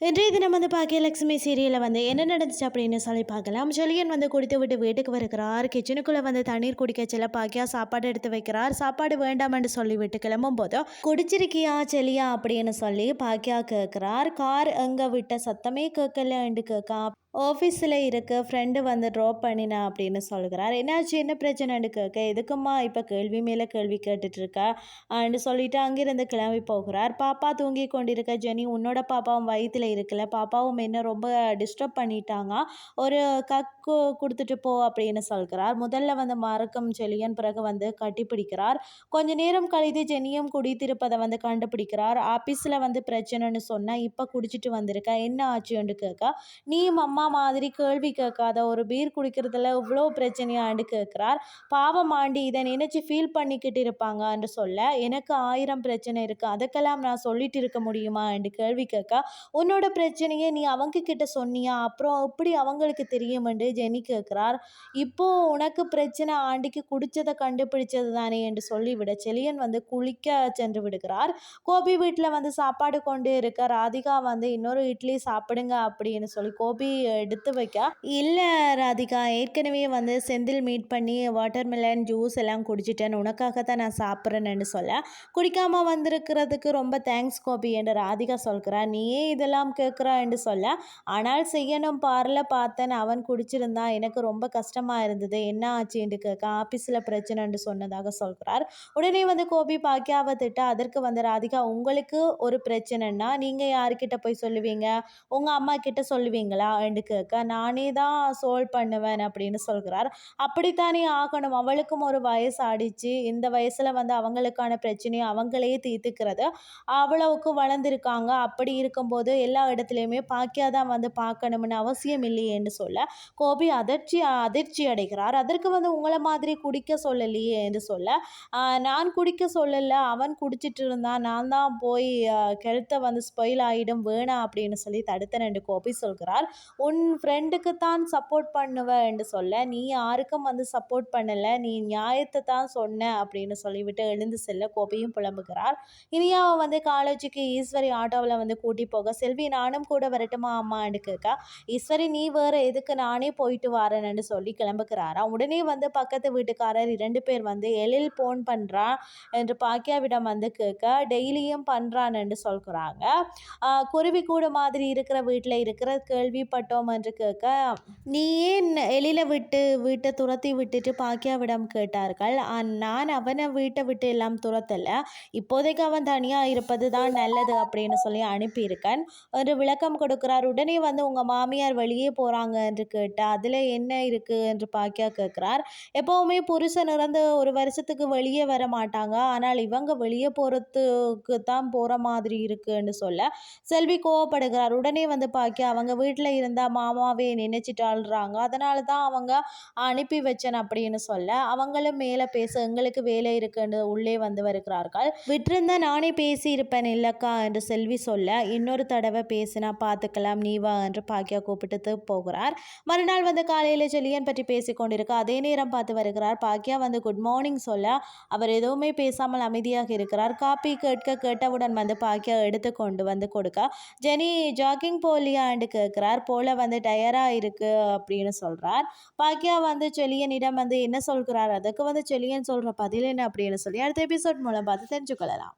இன்றைய தினம் வந்து பாக்கியலட்சுமி சீரியலில் வந்து என்ன நடந்துச்சு அப்படின்னு சொல்லி பார்க்கலாம். ஜொலியன் வந்து குடித்து விட்டு வீட்டுக்கு வருகிறார். கிச்சனுக்குள்ளே வந்து தண்ணீர் குடிக்க செல்ல பாக்கியா சாப்பாடு எடுத்து வைக்கிறார். சாப்பாடு வேண்டாம்னு சொல்லி விட்டு கிளம்பும் போதோ குடிச்சிருக்கியா செலியா அப்படின்னு சொல்லி பாக்கியா கேட்குறார். கார் எங்கே விட்ட சத்தமே கேட்கலன்ட்டு கேட்கா ஆஃபீஸில் இருக்க ஃப்ரெண்டு வந்து ட்ராப் பண்ணினா அப்படின்னு சொல்கிறார் என்னாச்சு? என்ன பிரச்சனைன்னு கேட்க எதுக்குமா இப்போ கேள்வி மேலே கேள்வி கேட்டுட்ருக்கா அப்படின்னு சொல்லிட்டு அங்கேருந்து கிளம்பி போகிறார். பாப்பா தூங்கி கொண்டிருக்க ஜெனி உன்னோட பாப்பாவும் வயிற்றில் இருக்கல. பாப்பாவும் என்ன ரொம்ப டிஸ்டர்ப் பண்ணிட்டாங்க. ஒரு கக்கு கொடுத்துட்டு போ அப்படின்னு சொல்கிறார். முதல்ல வந்து மறக்கும் செலியன் பிறகு வந்து கட்டிப்பிடிக்கிறார். கொஞ்ச நேரம் கழித்து ஜெனியும் குடித்திருப்பதை வந்து கண்டுபிடிக்கிறார். ஆஃபீஸில் வந்து பிரச்சனைன்னு சொன்னால் இப்போ குடிச்சிட்டு வந்திருக்கா. என்ன ஆச்சுன்னு கேட்க நீயும் அம்மா மாதிரி கேள்வி கேட்காத ஒரு பீர் குடிக்கிறதுல இவ்வளோ பிரச்சனையாண்டு கேட்குறார். பாவம் ஆண்டி இதை நினச்சி ஃபீல் பண்ணிக்கிட்டு இருப்பாங்க என்று சொல்ல எனக்கு ஆயிரம் பிரச்சனை இருக்குது அதுக்கெல்லாம் நான் சொல்லிட்டு இருக்க முடியுமா என்று கேள்வி கேட்க உன்னோட பிரச்சனையை நீ அவங்க கிட்ட சொன்னியா? அப்புறம் எப்படி அவங்களுக்கு தெரியும் என்று ஜெனி கேட்குறார். இப்போ உனக்கு பிரச்சனை ஆண்டிக்கு குடிச்சதை கண்டுபிடிச்சது தானே என்று சொல்லிவிட செலியன் வந்து குளிக்க சென்று விடுகிறார். கோபி வீட்டில் வந்து சாப்பாடு கொண்டு இருக்க ராதிகா வந்து இன்னொரு இட்லி சாப்பிடுங்க அப்படின்னு சொல்லி கோபி எடுத்து வைக்க. இல்லை ராதிகா ஏற்கனவே வந்து செந்தில் மீட் பண்ணி வாட்டர் மிலன் ஜூஸ் எல்லாம் குடிச்சிட்டேன். உனக்காக தான் நான் சாப்பிட்றேன்னு சொல்ல. குடிக்காமல் வந்திருக்கிறதுக்கு ரொம்ப தேங்க்ஸ் கோபி என்று ராதிகா சொல்கிறா. நீயே இதெல்லாம் கேட்குறா என்று சொல்ல. ஆனால் செய்யணும் பார்ல பார்த்தேன். அவன் குடிச்சிருந்தா எனக்கு ரொம்ப கஷ்டமாக இருந்தது. என்ன ஆச்சு? என்று கேட்க ஆஃபீஸில் பிரச்சனைன்னு சொன்னதாக சொல்கிறார். உடனே வந்து கோபி பாக்கியாவை திட்ட அதற்கு வந்து ராதிகா உங்களுக்கு ஒரு பிரச்சனைன்னா நீங்கள் யாருக்கிட்ட போய் சொல்லுவீங்க? உங்கள் அம்மா கிட்ட சொல்லுவீங்களா? என்று கேட்க நானே தான் சோல்வ் பண்ணுவேன் அப்படின்னு சொல்கிறார். அப்படித்தானே ஆகணும். அவளுக்கும் ஒரு வயசு ஆடிச்சு. இந்த வயசில் வந்து அவங்களுக்கான பிரச்சனையை அவங்களே தீர்த்துக்கிறது. அவ்வளவுக்கு வளர்ந்துருக்காங்க. அப்படி இருக்கும்போது எல்லா இடத்துலையுமே பாக்கியா தான் வந்து பார்க்கணும்னு அவசியம் இல்லையேன்னு சொல்ல கோபி அதிர்ச்சி அதிர்ச்சி அடைகிறார். அதற்கு வந்து உங்களை மாதிரி குடிக்க சொல்லலையே என்று சொல்ல நான் குடிக்க சொல்லலை. அவன் குடிச்சிட்டு இருந்தான். நான் தான் போய் கெழுத்தை வந்து ஸ்பொயில் ஆகிடும் வேணாம் அப்படின்னு சொல்லி தடுத்த ரெண்டு கோபி சொல்கிறார். உன் ஃப்ரெண்டுக்கு தான் சப்போர்ட் பண்ணுவேன் என்று சொல்ல நீ யாருக்கும் வந்து சப்போர்ட் பண்ணலை நீ நியாயத்தை தான் சொன்ன அப்படின்னு சொல்லிவிட்டு எழுந்து செல்ல கோபியும் புலம்புகிறார் இனியாவை வந்து காலேஜுக்கு ஈஸ்வரி ஆட்டோவில் வந்து கூட்டி போக செல்வி நானும் கூட வரட்டுமா அம்மான்னு கேட்க. ஈஸ்வரி நீ வேறு எதுக்கு? நானே போயிட்டு வரேன்னு சொல்லி கிளம்புகிறாரா. உடனே வந்து பக்கத்து வீட்டுக்காரர் இரண்டு பேர் வந்து எழில் ஃபோன் பண்ணுறான் என்று பாக்கியாவிடம் வந்து கேட்க டெய்லியும் பண்ணுறான்னு சொல்கிறாங்க. குருவி கூட மாதிரி இருக்கிற வீட்டில் இருக்கிற கேள்விப்பட்டோம் என்று கேட்க நீ ஏன் எழில விட்டு வீட்டை துரத்தி விட்டுட்டு பாக்கியாவிடம் கேட்டார்கள். நான் அவனை வீட்டை விட்டு எல்லாம் துரத்தலை. இப்போதைக்கு அவன் தனியாக இருப்பது தான் நல்லது அப்படின்னு சொல்லி அனுப்பியிருக்கேன். ஒரு விளக்கம் கொடுக்குறார். உடனே வந்து உங்கள் மாமியார் வெளியே போகிறாங்க என்று கேட்டால் அதில் என்ன இருக்குது என்று பாக்கியா கேட்குறார் எப்போவுமே புருஷன் இறந்து ஒரு வருஷத்துக்கு வெளியே வர மாட்டாங்க. ஆனால் இவங்க வெளியே போகிறதுக்கு தான் போகிற மாதிரி இருக்குன்னு சொல்ல செல்வி கோவப்படுகிறார். உடனே வந்து பாக்கியா அவங்க வீட்டில் இருந்தால் மாமாவே நினைச்சிட்டாள்றாங்க. அதனால தான் அவங்க அனுப்பி வச்சேன் அப்படின்னு சொல்ல அவங்களும் மேலே பேச எங்களுக்கு வேலை இருக்குன்னு உள்ளே வந்து வருகிறார்கள். விட்டிருந்த நானே பேசி இருப்பேன் இல்லக்கா என்று செல்வி சொல்ல இன்னொரு தடவை பேசினா பார்த்துக்கலாம் நீ வா என்று பாக்கியா கூப்பிட்டு போகிறார். மறுநாள் வந்து காலையில் செல்லியன் பற்றி பேசி கொண்டிருக்க அதே நேரம் பார்த்து வருகிறார். பாக்கியா வந்து குட் மார்னிங் சொல்ல அவர் எதுவுமே பேசாமல் அமைதியாக இருக்கிறார். காப்பி கேட்க கேட்டவுடன் வந்து பாக்கியா எடுத்து கொண்டு வந்து கொடுக்க ஜெனி ஜாக்கிங் போலியான்னு கேட்கிறார். போல வந்து டயராக இருக்குது அப்படின்னு சொல்கிறார் பாக்கியா வந்து செலியனிடம் வந்து என்ன சொல்கிறார்? அதுக்கு வந்து செலியன் சொல்கிற பதில் என்ன அப்படின்னு சொல்லி அடுத்த எபிசோட் மூலம் பார்த்து தெரிஞ்சுக்கொள்ளலாம்.